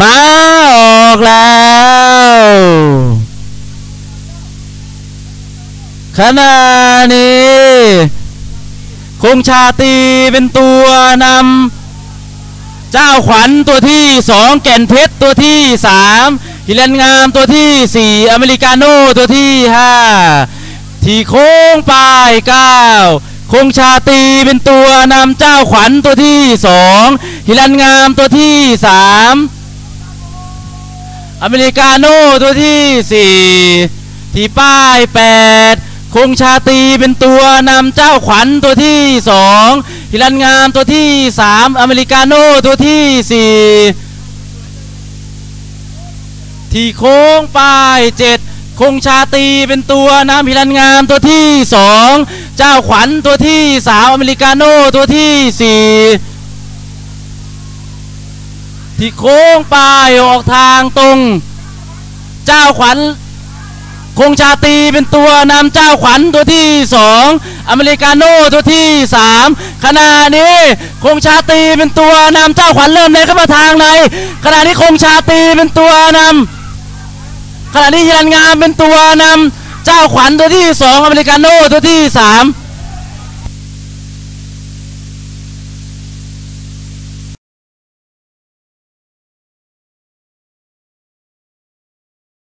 มาออกแล้ว ขณะนี้คงชาตีเป็นตัวนำเจ้าขวัญตัวที่สองแก่นเพชรตัวที่สามฮิรันงามตัวที่สี่อเมริกาโน่ตัวที่ห้าที่โค้งปลายเก้าคงชาตีเป็นตัวนำเจ้าขวัญตัวที่สองฮิรันงามตัวที่สาม อเมริกาโน่ตัวที่สี่ที่ป้ายแปดคงชาตีเป็นตัวนำเจ้าขวัญตัวที่สองฮิรันงามตัวที่สามอเมริกาโน่ตัวที่สี่ที่โค้งป้ายเจ็ดคงชาตีเป็นตัวนำฮิรันงามตัวที่สองเจ้าขวัญตัวที่สามอเมริกาโน่ตัวที่สี่ ที่โค้งไปออกทางตรง เจ้าขวัญคงชาตีเป็นตัวนำเจ้าขวัญตัวที่สองอเมริกาโน่ตัวที่สามขณะนี้คงชาตีเป็นตัวนำเจ้าขวัญเริ่มเดินเข้ามาทางในขณะนี้คงชาตีเป็นตัวนำขณะนี้ฮิรันงามเป็นตัวนำเจ้าขวัญตัวที่สองอเมริกาโน่ตัวที่สาม